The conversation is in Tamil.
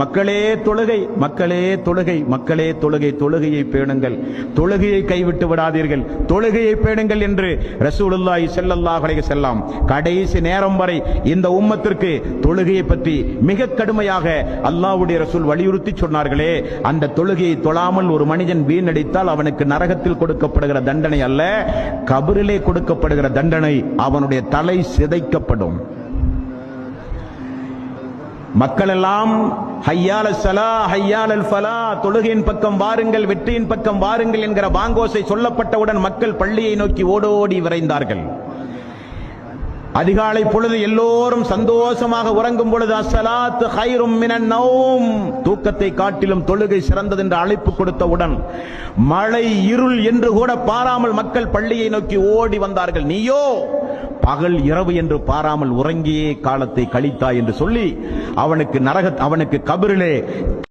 மக்களே தொழுகை மக்களே தொழுகை மக்களே தொழுகை தொழுகையை பேணுங்கள். தொழுகையை கைவிட்டு விடாதீர்கள். தொழுகையை பேணுங்கள் என்று ரசூலுல்லாஹி ஸல்லல்லாஹு அலைஹி வஸல்லம் கடைசி நேரம் வரை இந்த உம்மத்திற்கு தொழுகையை பற்றி மிக கடுமையாக அல்லாஹ்வுடைய ரசூல் வலியுறுத்தி சொன்னார்களே அந்த தொழுகையை தொழாமல் ஒரு மனிதன் வீணடித்தால் அவனுக்கு நரகத்தில் கொடுக்கப்படுகிற தண்டனை அல்ல கபரிலே கொடுக்கப்படுகிற தண்டனை அவனுடைய தலை சிதைக்கப்படும். மக்கள் எல்லாம் ஹையால சலா ஹையால் ஃபலா தொழுகையின் பக்கம் வாருங்கள் வெற்றியின் பக்கம் வாருங்கள் என்கிற பாங்கோசை சொல்லப்பட்டவுடன் மக்கள் பள்ளியை நோக்கி ஓடோடி விரைந்தார்கள். அதிகாலை பொழுது எல்லோரும் சந்தோஷமாக உறங்கும் பொழுது அசலாத் ஹைரும் மினன் நௌம் தூக்கத்தை காட்டிலும் தொழுகை சிறந்தது என்று அழைப்பு கொடுத்தவுடன் மழை இருள் என்று கூட பாராமல் மக்கள் பள்ளியை நோக்கி ஓடி வந்தார்கள். நீயோ பகல் இரவு என்று பாராமல் உறங்கியே காலத்தை கழித்தாய் என்று சொல்லி அவனுக்கு நரக அவனுக்கு கபிரிலே